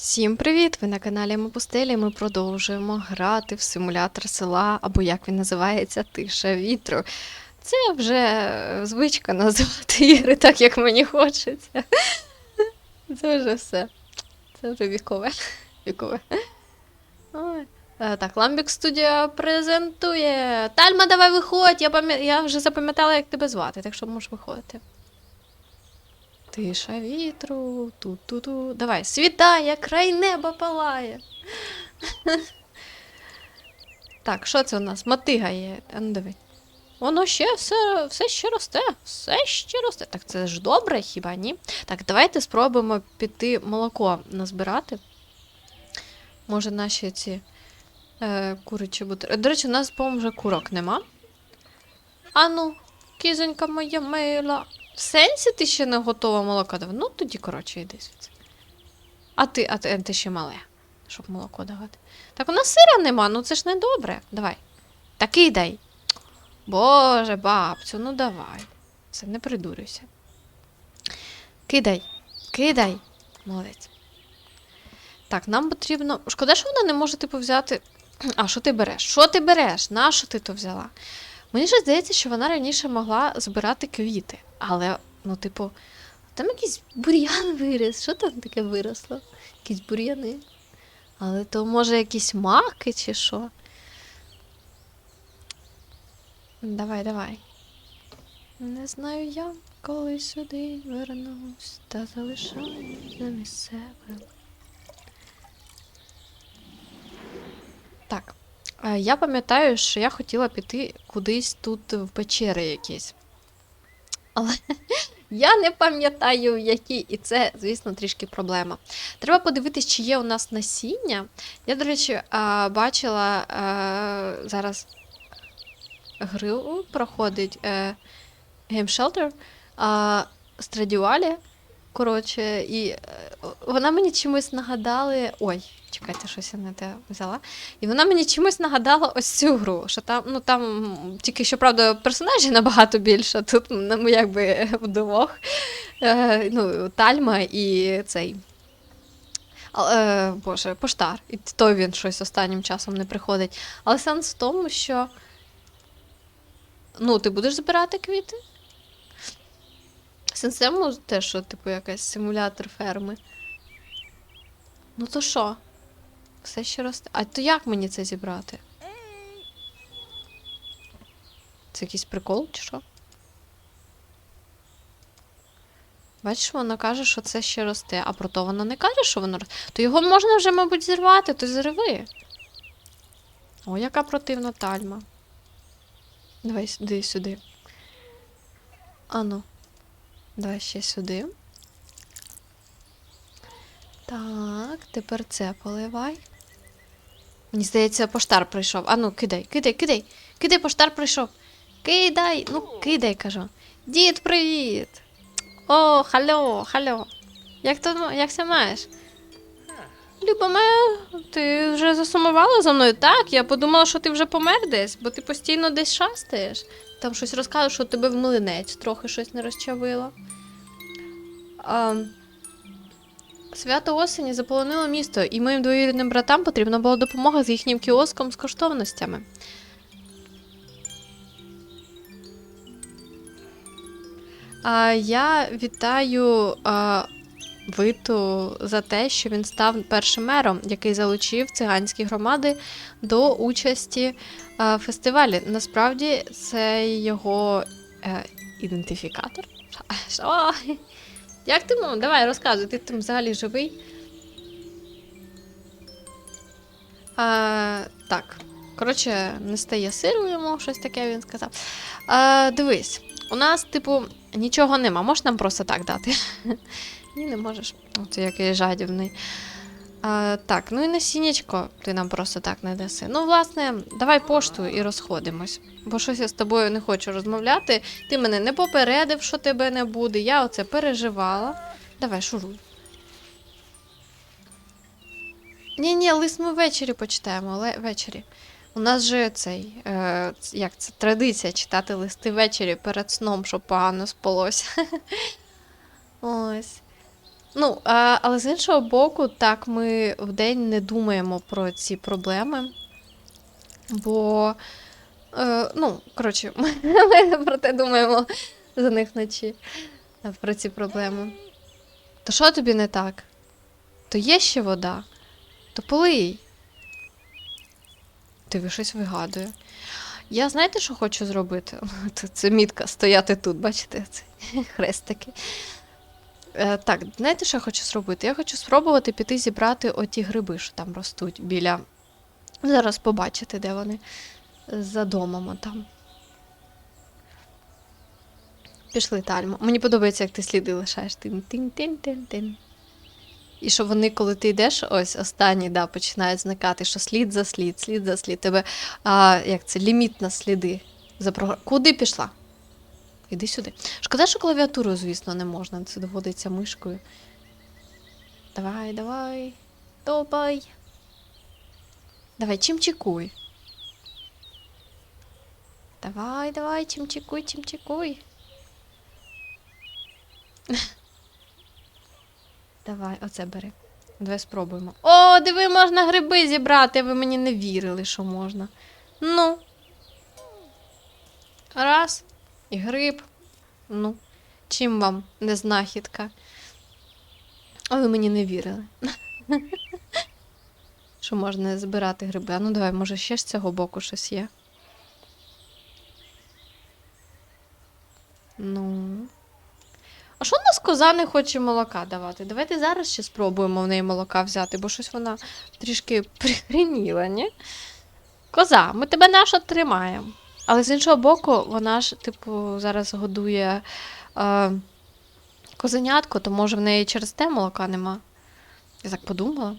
Всім привіт! Ви на каналі Ми Пустелі. Ми продовжуємо грати в симулятор села, або як він називається, Тиша вітру. Це вже звичка називати ігри так, як мені хочеться. Це вже все. Це вже вікове. вікове. Ой. Е, Так, Ламбік студія презентує. Тальма, давай виходь! Я, пам'я- я вже запам'ятала, як тебе звати, так що можеш виходити. Тиша вітру, ту-ту-ту. Давай, світає, край неба палає. Так, що це у нас? Мотига є. Ну. Воно ще все, все ще росте, все ще росте. Так це ж добре, хіба ні? Так, давайте спробуємо піти молоко назбирати. Може, наші ці е, курячі бутери. До речі, у нас, по-моєму, вже курок нема. Ану, кізонька моя мила. В сенсі ти ще не готова молока давати? Ну, тоді, коротше, йди звідси. А ти, а ти, ти ще мале, щоб молоко давати. Так у нас сира нема, ну це ж не добре. Давай. Та кидай. Боже, бабцю, ну давай. Це не придурюйся. Кидай, кидай. Молодець. Так, нам потрібно. Шкода, що вона не може, типу, взяти. А що ти береш? Що ти береш? На що ти то взяла? Мені ж здається, що вона раніше могла збирати квіти, але, ну, типу, там якийсь бур'ян виріс. Що там таке виросло? Якісь бур'яни. Але то, може, якісь маки чи що? Давай, давай. Не знаю я, коли сюди вернусь та залишаю замість себе. Так. Е, Я пам'ятаю, що я хотіла піти кудись тут в печери якісь. Але я не пам'ятаю, які, і це, звісно, трішки проблема. Треба подивитись, чи є у нас насіння. Я, до речі, бачила зараз гру проходить Game Shelter Страдівалі. Коротше, і е, вона мені чимось нагадали. Ой, чекайте, щось я не те взяла. І вона мені чимось нагадала ось цю гру. Що там, ну там тільки що, правда, персонажів набагато більше. Тут ну, якби вдвох. Е, ну, Тальма і цей. Е, Боже, поштар. І той він щось останнім часом не приходить. Але сенс в тому, що. Ну, ти будеш збирати квіти? Сенс в тому те, що, типу, якийсь симулятор ферми. Ну то що? Все ще росте. А то як мені це зібрати? Це якийсь прикол чи що? Бачиш, вона каже, що це ще росте, а про то вона не каже, що воно росте. То його можна вже, мабуть, зірвати, то зірви. О, яка противна тальма. Давай сюди, сюди. Ану. Давай ще сюди. Так, тепер це поливай. Мені здається, поштар прийшов. А ну, кидай, кидай, кидай. Кидай, поштар прийшов. Кидай, ну кидай, кажу. Дід, привіт. О, халло, халло. Як то як це маєш? Любиме, ти вже засумувала за мною? Так, я подумала, що ти вже помер десь, бо ти постійно десь шастаєш. Там щось розказуєш, що тебе в млинець трохи щось не розчавило. А, свято осені заполонило місто, і моїм двоюрідним братам потрібна була допомога з їхнім кіоском з коштовностями. А, я вітаю а, Виту за те, що він став першим мером, який залучив циганські громади до участі а, в фестивалі. Насправді це його е, ідентифікатор. Що? Як ти мов? Давай розказуй, ти там взагалі живий. А, так. Коротше, не стає сиру йому, щось таке він сказав. А, дивись, у нас, типу, нічого нема. Можеш нам просто так дати? Ні, не можеш. О, Ти який жадібний. А, так, ну і насіннячко ти нам просто так не даси. Ну, власне, давай пошту і розходимось. Бо щось я з тобою не хочу розмовляти. Ти мене не попередив, що тебе не буде. Я оце переживала. Давай, шуруй. Ні, ні, лист ми ввечері почитаємо, але ввечері. У нас же цей, е, як це, традиція читати листи ввечері перед сном, щоб погано спалося. Ось. Ну, а, але з іншого боку, так ми вдень не думаємо про ці проблеми. Бо, е, ну, коротше, ми, ми про те думаємо за них вночі. Про ці проблеми. То що тобі не так? То є ще вода? То полий. Ти щось вигадує. Я знаєте, що хочу зробити? Це мітка стояти тут, бачите? Це хрестики. Е, так, знаєте, що я хочу зробити? Я хочу спробувати піти зібрати оті гриби, що там ростуть біля. Зараз побачите, де вони. За домом там. Пішли, Тальмо. Мені подобається, як ти сліди лишаєш. Тин-тин-тин-тин-тин. І що вони, коли ти йдеш, ось останні, да, починають зникати, що слід за слід, слід за слід. Тебе а, як це, ліміт на сліди. Запрогр... Куди пішла? Іди сюди. Шкода, що клавіатуру, звісно, не можна. Це доводиться мишкою. Давай, давай. Топай. Давай, чимчикуй. Давай, давай, чимчикуй, чимчикуй. Давай, оце бери. Давай спробуємо. О, диви, можна гриби зібрати, ви мені не вірили, що можна. Ну. Раз. І гриб. Ну, чим вам не знахідка? А ви мені не вірили. Що можна збирати гриби. А ну давай, може, ще з цього боку щось є. Ну. А що в нас коза не хоче молока давати? Давайте зараз ще спробуємо в неї молока взяти, бо щось вона трішки прихреніла, ні? Коза, ми тебе наша тримаємо. Але з іншого боку, вона ж, типу, зараз годує е, козенятко, то може в неї через те молока нема. Я так подумала.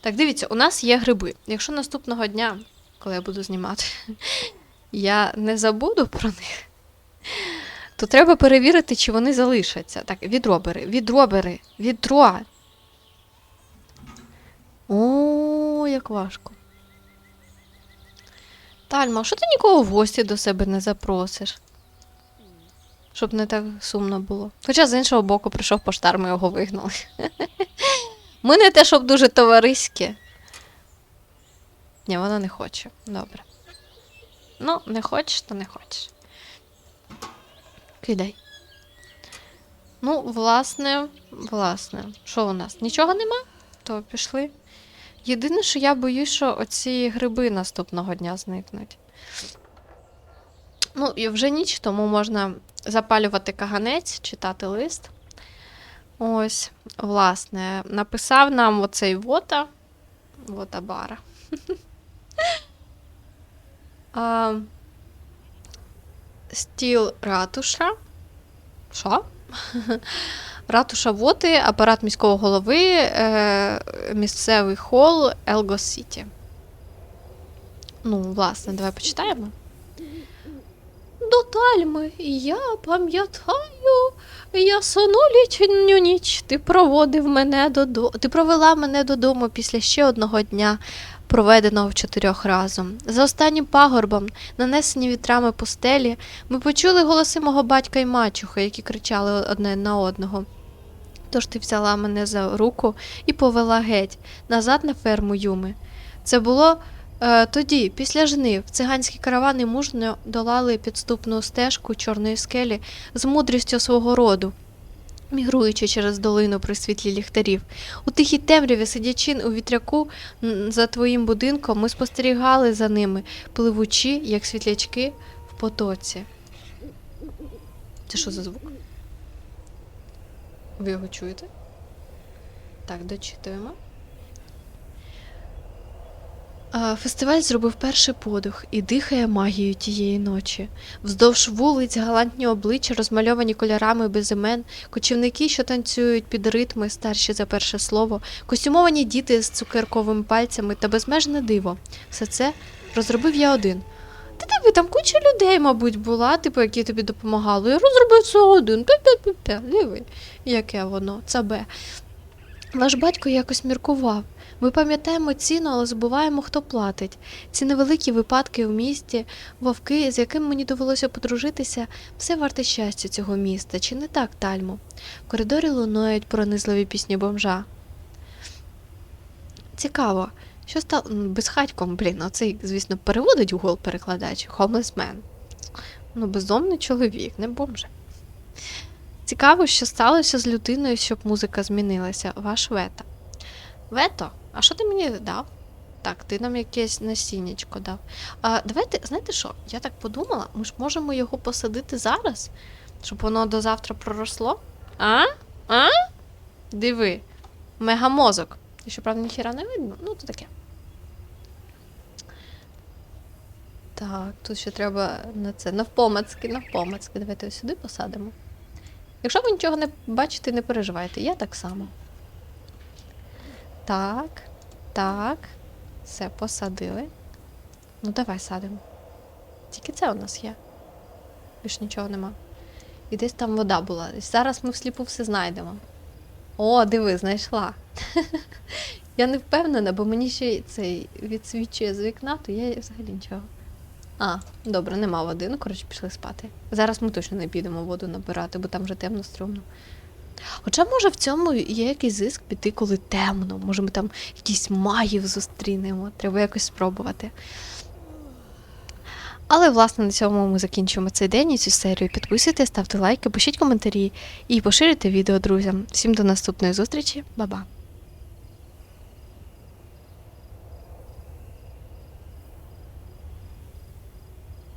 Так, дивіться, у нас є гриби. Якщо наступного дня, коли я буду знімати, я не забуду про них, то треба перевірити, чи вони залишаться. Так, відро бери, відро. О, як важко. Тальма, що ти нікого в гості до себе не запросиш? Щоб не так сумно було. Хоча з іншого боку прийшов поштар, ми його вигнали. Ми не те, щоб дуже товариські. Ні, вона не хоче. Добре. Ну, не хочеш, то не хочеш. Кидай. Ну, власне, власне, що у нас? Нічого нема? То пішли. Єдине, що я боюсь, що оці гриби наступного дня зникнуть. Ну, і вже ніч, тому можна запалювати каганець, читати лист. Ось, власне, написав нам оцей вота. Вота бара. Стіл ратуша. Що? Ратуша Воти, апарат міського голови, е, місцевий хол Елго Сіті. Ну, власне, давай почитаємо. До тальми я пам'ятаю, ясну літню ніч ти проводив мене додому. Ти провела мене додому після ще одного дня, проведеного в чотирьох разом. За останнім пагорбом, нанесені вітрами пустелі, ми почули голоси мого батька і мачухи, які кричали одне на одного. Тож ти взяла мене за руку і повела геть, назад на ферму Юми. Це було е, тоді, після жнив, циганські каравани мужньо долали підступну стежку чорної скелі з мудрістю свого роду, мігруючи через долину при світлі ліхтарів. У тихій темряві, сидячи у вітряку за твоїм будинком, ми спостерігали за ними, пливучи, як світлячки в потоці. Це що за звук? Ви його чуєте? Так, дочитуємо. Фестиваль зробив перший подих і дихає магією тієї ночі. Вздовж вулиць галантні обличчя, розмальовані кольорами без імен, кочівники, що танцюють під ритми, старші за перше слово, костюмовані діти з цукерковими пальцями та безмежне диво. Все це розробив я один. Та диви, там куча людей, мабуть, була, типу, які тобі допомагали. Я розробив це один. Пе-пе-пе-пе. Диви, яке воно, це бе. Ваш батько якось міркував. Ми пам'ятаємо ціну, але забуваємо, хто платить. Ці невеликі випадки в місті, вовки, з яким мені довелося подружитися, все варте щастя цього міста. Чи не так, Тальмо? В коридорі лунують пронизливі пісні бомжа. Цікаво, що стало безхатьком, блін, оцей, звісно, переводить Google перекладач, homeless. Ну, бездомний чоловік, не бомже. Цікаво, що сталося з людиною, щоб музика змінилася. Ваш вето. Вето? А що ти мені дав? Так, ти нам якесь насіннячко дав. А, давайте, знаєте що? Я так подумала, ми ж можемо його посадити зараз, щоб воно до завтра проросло. А? А? Диви. Мегамозок. І щоправда, ніхіра не видно. Ну, то таке. Так, тут ще треба на це навпомацки, навпомацки. Давайте ось сюди посадимо. Якщо ви нічого не бачите, не переживайте. Я так само. Так, так. Все, посадили. Ну, давай садимо. Тільки це у нас є. Більш нічого нема. І десь там вода була. Зараз ми всліпу все знайдемо. О, диви, знайшла. Я не впевнена, бо мені ще цей відсвічує з вікна, то я взагалі нічого. А, добре, нема води. Ну, коротше, пішли спати. Зараз ми точно не підемо воду набирати, бо там вже темно струмно. Хоча, може, в цьому є якийсь зиск піти, коли темно. Може, ми там якісь магів зустрінемо. Треба якось спробувати. Але, власне, на цьому ми закінчуємо цей день і цю серію. Підписуйтесь, ставте лайки, пишіть коментарі і поширюйте відео друзям. Всім до наступної зустрічі. Ба-ба!